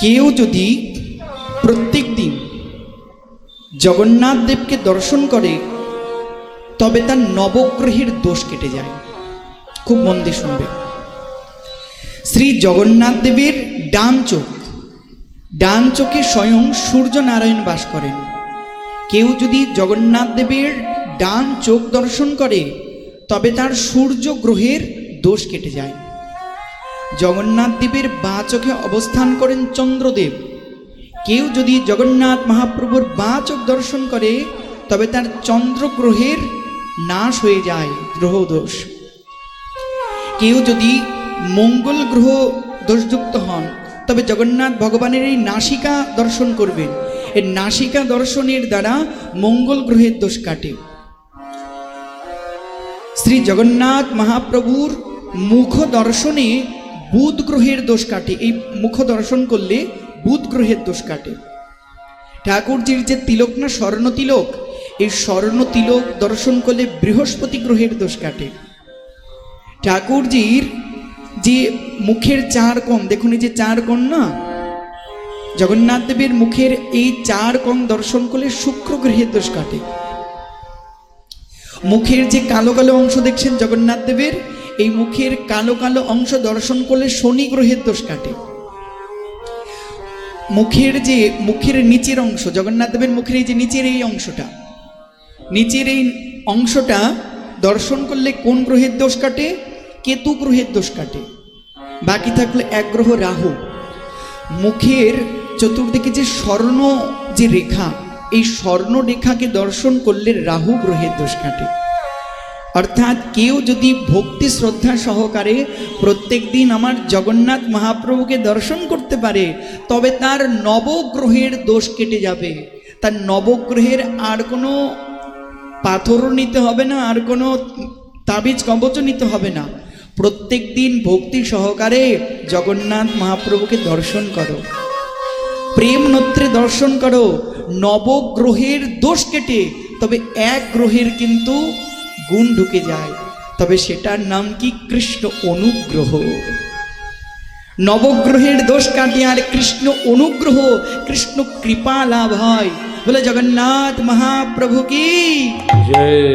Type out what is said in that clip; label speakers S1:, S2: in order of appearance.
S1: কেউ যদি প্রত্যেক দিন জগন্নাথ দেবকে দর্শন করে, তবে তার নবগ্রহের দোষ কেটে যায়। খুব মন দিয়ে শুনবে। শ্রী জগন্নাথ দেবের ডান চোখ, ডান চোখে স্বয়ং সূর্য নারায়ণ বাস করেন। কেউ যদি জগন্নাথ দেবের ডান চোখ দর্শন করে, তবে তার সূর্য গ্রহের দোষ কেটে যায়। জগন্নাথ দেবের বা চোখে অবস্থান করেন চন্দ্রদেব। কেউ যদি জগন্নাথ মহাপ্রভুর বা চোখ দর্শন করে, তবে তার চন্দ্র গ্রহের নাশ হয়ে যায় গ্রহ দোষ কেউ যদি মঙ্গল গ্রহ দোষযুক্ত হন, তবে জগন্নাথ ভগবানের এই নাসিকা দর্শন করবেন। এই নাসিকা দর্শনের দ্বারা মঙ্গল গ্রহের দোষ কাটে। শ্রী জগন্নাথ মহাপ্রভুর মুখ দর্শনে বুধ গ্রহের দোষ কাটে। এই মুখ দর্শন করলে বুধ গ্রহের দোষ কাটে। ঠাকুরজির যে তিলক না স্বর্ণ তিলক, এই স্বর্ণ তিলক দর্শন করলে বৃহস্পতি গ্রহের দোষ কাটে। ঠাকুরজির যে মুখের চার কোণ, দেখুন এই যে চার কোণ না? জগন্নাথ দেবের মুখের এই চার কোণ দর্শন করলে শুক্র গ্রহের দোষ কাটে। মুখের যে কালো কালো অংশ দেখছেন জগন্নাথ দেবের এই মুখের কালো কালো অংশ দর্শন করলে শনি গ্রহের দোষ কাটে। মুখের যে, মুখের নিচের অংশ, জগন্নাথ দেবের মুখের এই যে নিচের এই অংশটা, নিচের এই অংশটা দর্শন করলে কোন গ্রহের দোষ কাটে? কেতু গ্রহের দোষ কাটে। বাকি থাকলে এক গ্রহ রাহু। মুখের চতুর্দিকে যে স্বর্ণ যে রেখা, এই স্বর্ণ রেখাকে দর্শন করলে রাহু গ্রহের দোষ কাটে। অর্থাৎ কেউ যদি ভক্তি শ্রদ্ধা সহকারে প্রত্যেক দিন আমার জগন্নাথ মহাপ্রভুকে দর্শন করতে পারে, তবে তার নবগ্রহের দোষ কেটে যাবে। তার নবগ্রহের আর কোনো পাথরও নিতে হবে না, আর কোনো তাবিজ কবচও নিতে হবে না। প্রত্যেক দিন ভক্তি সহকারে জগন্নাথ মহাপ্রভুকে দর্শন করো। প্রেম নত্রে দর্শন করো। নবগ্রহের দোষ কেটে, তবে এক গ্রহের কিন্তু গুণ ঢুকে যায়, তবে সেটার নাম কি কৃষ্ণ অনুগ্রহ? নবগ্রহের দোষ কাটিয়ে আর কৃষ্ণ অনুগ্রহ, কৃষ্ণ কৃপা লাভ হয়। বলে জগন্নাথ মহাপ্রভু কি?
S2: জয়।